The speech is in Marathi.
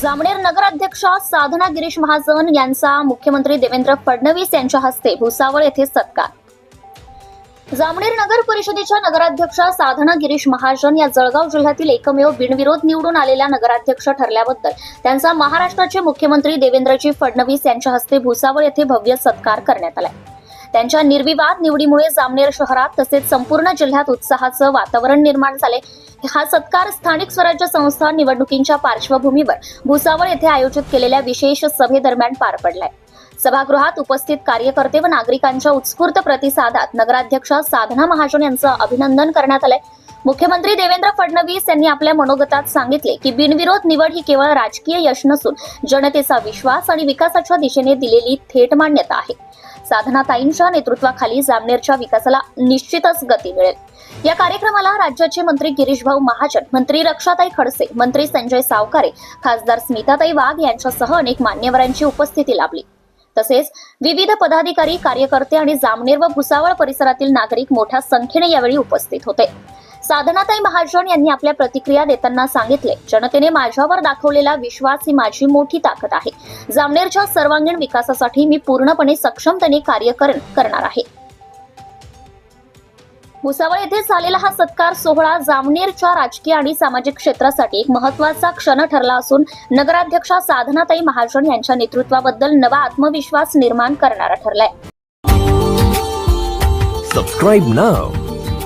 जामनेर नगराध्यक्ष साधना गिरीश महाजन यांचा मुख्यमंत्री देवेंद्र फडणवीस यांच्या हस्ते भुसावळ येथे सत्कार. जामनेर नगर परिषदेच्या नगराध्यक्ष साधना गिरीश महाजन या जळगाव जिल्ह्यातील एकमेव बिनविरोध निवडून आलेल्या नगराध्यक्ष ठरल्याबद्दल त्यांचा महाराष्ट्राचे मुख्यमंत्री देवेंद्रजी फडणवीस यांच्या हस्ते भुसावळ येथे भव्य सत्कार करण्यात आलाय त्यांच्या निर्विवाद निवडीमुळे जामनेर शहरात तसेच संपूर्ण जिल्ह्यात उत्साहाचं वातावरण निर्माण झाले. हा सत्कार स्थानिक स्वराज्य संस्था निवडणुकींच्या पार्श्वभूमीवर भुसावळ येथे आयोजित केलेल्या विशेष सभेदरम्यान पार पडलाय. सभागृहात उपस्थित कार्यकर्ते व नागरिकांच्या उत्स्फूर्त प्रतिसादात नगराध्यक्षा साधना महाजन यांचं अभिनंदन करण्यात आलंय. मुख्यमंत्री देवेंद्र फडणवीस यांनी आपल्या मनोगतात सांगितले की बिनविरोध निवड ही केवळ राजकीय यश नसून जनतेचा विश्वास आणि विकासाच्या दिशेने दिलेली थेट मान्यता आहे. साधनाताईंच्या नेतृत्वाखाली जामनेरच्या विकासाला निश्चितच गती मिळेल. या कार्यक्रमाला राज्याचे मंत्री गिरीश भाऊ महाजन मंत्री रक्षाताई खडसे मंत्री संजय सावकारे खासदार स्मिताताई वाघ यांच्यासह अनेक मान्यवरांची उपस्थिती लाभली. तसेच विविध पदाधिकारी कार्यकर्ते आणि जामनेर व भुसावळ परिसरातील नागरिक मोठ्या संख्येने यावेळी उपस्थित होते. साधनाताई महाजन यांनी आपल्या प्रतिक्रिया देताना सांगितले. जनतेने माझ्यावर दाखवलेला विश्वास ही माझी मोठी ताकद आहे. जामनेरच्या सर्वांगीण विकासासाठी मी पूर्णपणे सक्षमतेने कार्य कर- करणार आहे. भुसावळ येथे झालेला हा सत्कार सोहळा जामनेरच्या राजकीय आणि सामाजिक क्षेत्रासाठी एक महत्त्वाचा क्षण ठरला असून नगराध्यक्षा साधनाताई महाजन यांच्या नेतृत्वाबद्दल नवा आत्मविश्वास निर्माण करणारा ठरलाय.